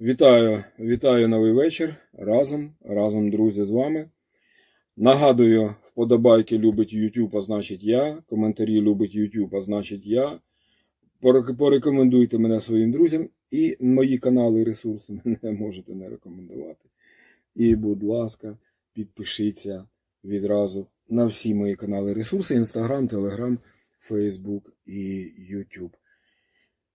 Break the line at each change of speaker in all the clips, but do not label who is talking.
Вітаю, вітаю новий вечір. Разом, разом, друзі, з вами. Нагадую, вподобайки любить YouTube, а значить я. Коментарі любить YouTube, а значить я. Порекомендуйте мене своїм друзям. І мої канали і ресурси мене можете не рекомендувати. І, будь ласка, підпишіться відразу на всі мої канали ресурси: Instagram, Telegram, Facebook і YouTube.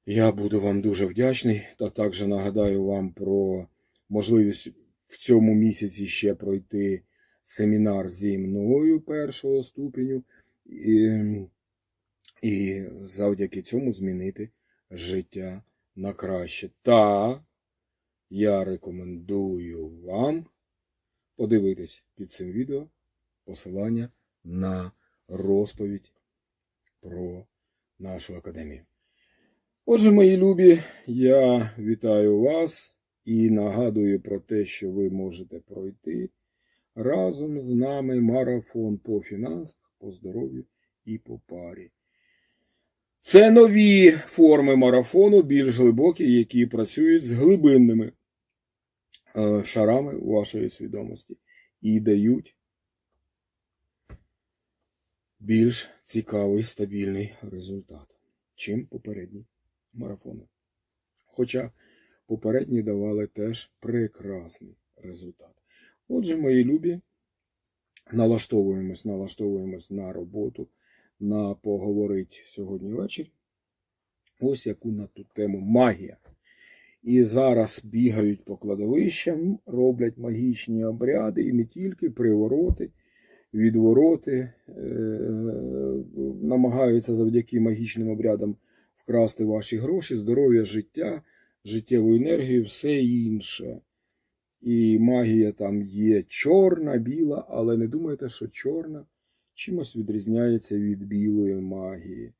Я буду вам дуже вдячний та також нагадаю вам про можливість в цьому місяці ще пройти семінар зі мною першого ступеню і, і завдяки цьому змінити життя на краще. Та я рекомендую вам подивитись під цим відео посилання на розповідь про нашу академію. Отже, мої любі, я вітаю вас і нагадую про те, що ви можете пройти разом з нами марафон по фінансах, по здоров'ю і по парі. Це нові форми марафону, більш глибокі, які працюють з глибинними е, шарами вашої свідомості і дають більш цікавий стабільний результат, чим попередні марафони. Хоча попередні давали теж прекрасний результат. Отже, мої любі, налаштовуємось, налаштовуємось на роботу, на поговорить сьогодні ввечері. Ось яку на ту тему магія. І зараз бігають по кладовищам, роблять магічні обряди, і не тільки привороти, відвороти, е- намагаються завдяки магічним обрядам вкрасти ваші гроші, здоров'я, життя, життєву енергію, все інше. І магія там є чорна, біла, але не думайте, що чорна чимось відрізняється від білої магії.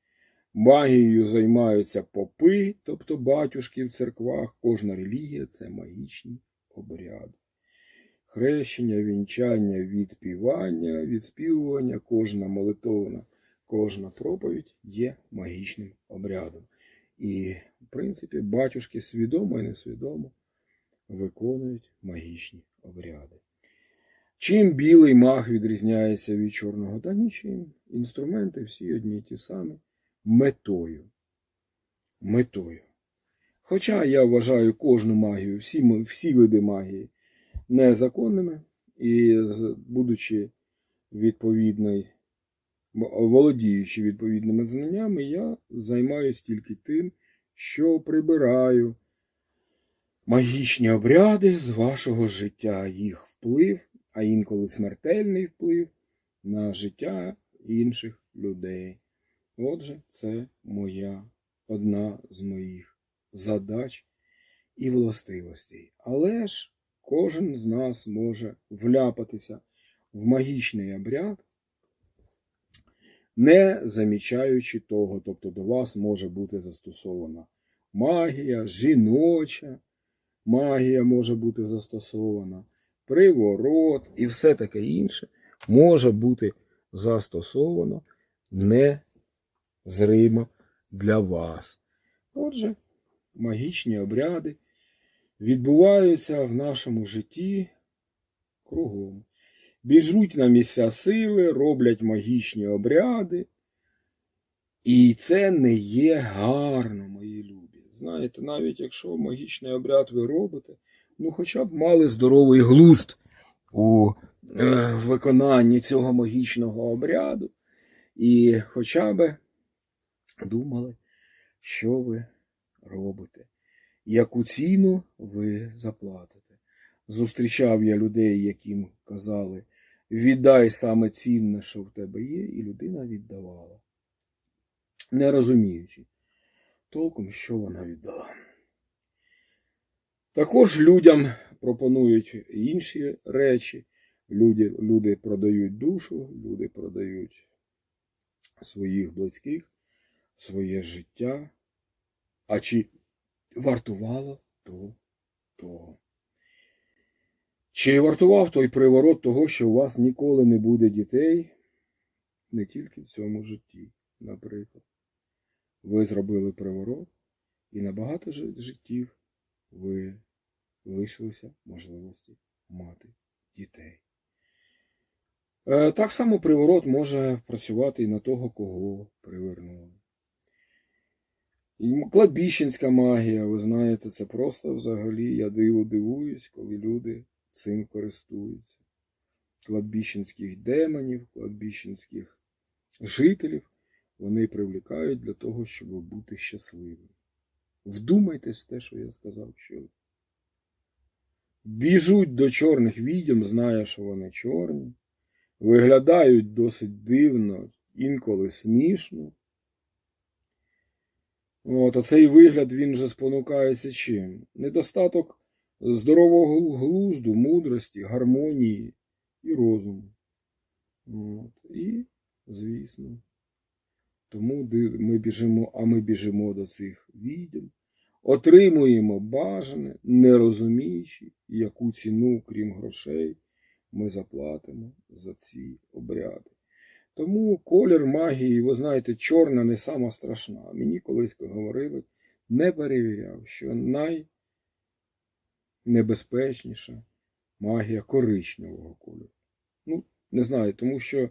Магією займаються попи, тобто батюшки в церквах, кожна релігія це магічні обряди. Хрещення, вінчання, відпівання, відспівування, кожна молитовна кожна проповідь є магічним обрядом. І, в принципі, батюшки свідомо і несвідомо виконують магічні обряди. Чим білий маг відрізняється від чорного, та нічим. Інструменти всі одні й ті самі. Метою. Метою. Хоча я вважаю кожну магію, всі, всі види магії незаконними, і будучи відповідної володіючи відповідними знаннями, я займаюся тільки тим, що прибираю магічні обряди з вашого життя, їх вплив, а інколи смертельний вплив на життя інших людей. Отже, це моя одна з моїх задач і властивостей. Але ж кожен з нас може вляпатися в магічний обряд не замічаючи того, тобто до вас може бути застосована магія, жіноча магія може бути застосована, приворот і все таке інше може бути застосовано незримо для вас. Отже, магічні обряди відбуваються в нашому житті кругом біжуть на місця сили, роблять магічні обряди. І це не є гарно, мої любі. Знаєте, навіть якщо магічний обряд ви робите, ну хоча б мали здоровий глузд у е, виконанні цього магічного обряду, і хоча б думали, що ви робите, яку ціну ви заплатите. Зустрічав я людей, яким казали, віддай саме цінне, що в тебе є, і людина віддавала, не розуміючи толком, що вона віддала. Також людям пропонують інші речі. Люди, люди продають душу, люди продають своїх близьких, своє життя. А чи вартувало то того? Чи вартував той приворот того, що у вас ніколи не буде дітей, не тільки в цьому житті, наприклад. Ви зробили приворот, і на багато життів ви лишилися можливості мати дітей. Е, Так само приворот може працювати і на того, кого привернули. Кладбіщенська магія, ви знаєте, це просто взагалі я диво дивуюсь, коли люди цим користуються. Кладбіщенських демонів, кладбіщенських жителів вони привлікають для того, щоб бути щасливими. Вдумайтесь в те, що я сказав, що біжуть до чорних відьом, знає, що вони чорні, виглядають досить дивно, інколи смішно. От, а цей вигляд він же спонукається чим? Недостаток здорового глузду, мудрості, гармонії і розуму. От, і, звісно, тому ми біжимо, а ми біжимо до цих відьом, отримуємо бажане, не розуміючи, яку ціну, крім грошей, ми заплатимо за ці обряди. Тому колір магії, ви знаєте, чорна не сама страшна. Мені колись говорили, не перевіряв, що найнебезпечніша магія коричневого кольору. Ну, не знаю, тому що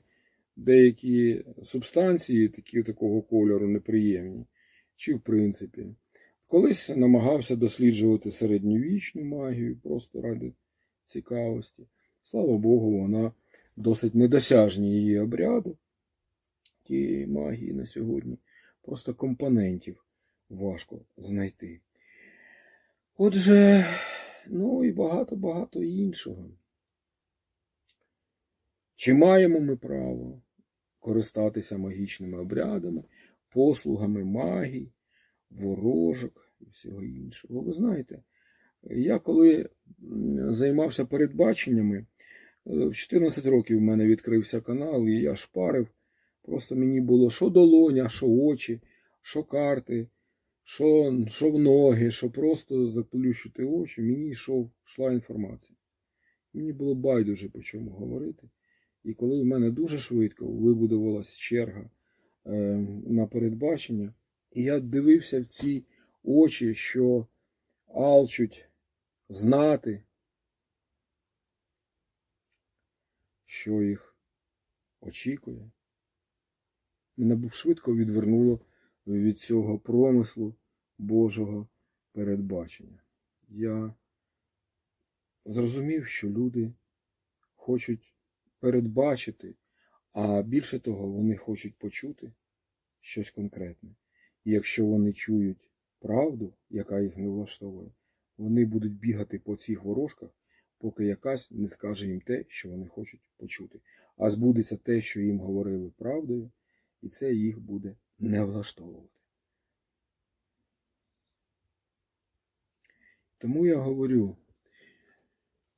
деякі субстанції такі, такого кольору неприємні, чи в принципі. Колись намагався досліджувати середньовічну магію просто ради цікавості. Слава Богу, вона досить недосяжні її обряди тієї магії на сьогодні. Просто компонентів важко знайти. Отже, ну і багато-багато іншого. Чи маємо ми право користатися магічними обрядами, послугами магій, ворожок і всього іншого? Ви знаєте, я коли займався передбаченнями, е, в 14 років в мене відкрився канал, і я шпарив. Просто мені було що долоня, що очі, що карти, що, що в ноги, що просто заплющити очі, мені йшов, йшла інформація. Мені було байдуже по чому говорити. І коли в мене дуже швидко вибудувалася черга е, на передбачення, і я дивився в ці очі, що алчуть знати, що їх очікує. Мене швидко відвернуло від цього промислу Божого передбачення. Я зрозумів, що люди хочуть передбачити, а більше того, вони хочуть почути щось конкретне. І якщо вони чують правду, яка їх не влаштовує, вони будуть бігати по цих ворожках, поки якась не скаже їм те, що вони хочуть почути. А збудеться те, що їм говорили правдою, і це їх буде не влаштовувати. Тому я говорю,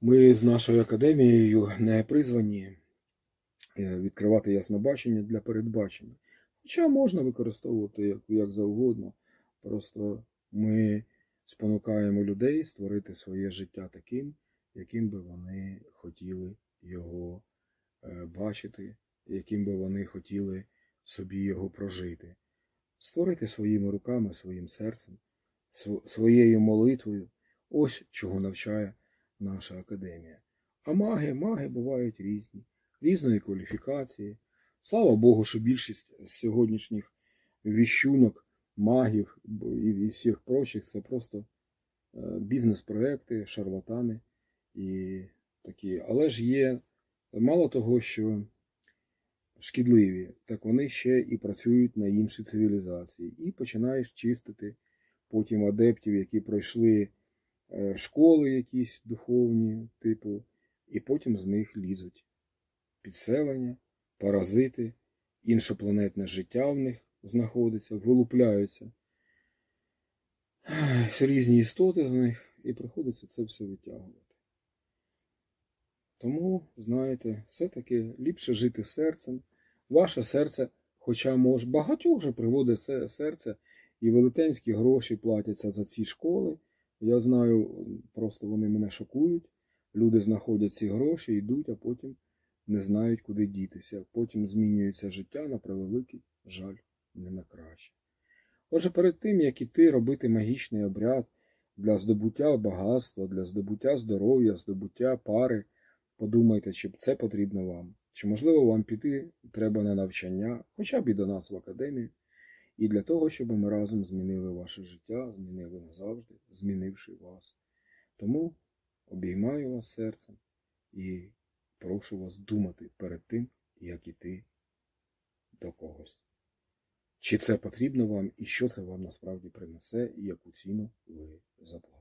ми з нашою академією не призвані е, відкривати яснобачення для передбачення. Хоча можна використовувати як, як завгодно. Просто ми спонукаємо людей створити своє життя таким, яким би вони хотіли його е, бачити, яким би вони хотіли собі його прожити. Створити своїми руками, своїм серцем, своєю молитвою. Ось чого навчає наша академія. А маги, маги бувають різні, різної кваліфікації. Слава Богу, що більшість з сьогоднішніх віщунок, магів і всіх прочих це просто е, бізнес-проекти, шарлатани і такі. Але ж є мало того, що шкідливі, так вони ще і працюють на інші цивілізації. І починаєш чистити потім адептів, які пройшли е, школи якісь духовні, типу, і потім з них лізуть підселення, паразити, іншопланетне життя в них знаходиться, вилупляються різні істоти з них, і приходиться це все витягувати. Тому, знаєте, все-таки ліпше жити серцем. Ваше серце, хоча може, багатьох вже приводить серце, і велетенські гроші платяться за ці школи. Я знаю, просто вони мене шокують. Люди знаходять ці гроші, йдуть, а потім не знають, куди дітися. Потім змінюється життя на превеликий жаль, не на краще. Отже, перед тим, як іти робити магічний обряд, для здобуття багатства, для здобуття здоров'я, здобуття пари. Подумайте, чи це потрібно вам. Чи можливо вам піти треба на навчання, хоча б і до нас в академію, і для того, щоб ми разом змінили ваше життя, змінили назавжди, змінивши вас. Тому обіймаю вас серцем і прошу вас думати перед тим, як іти до когось. Чи це потрібно вам і що це вам насправді принесе, і яку ціну ви заплатите.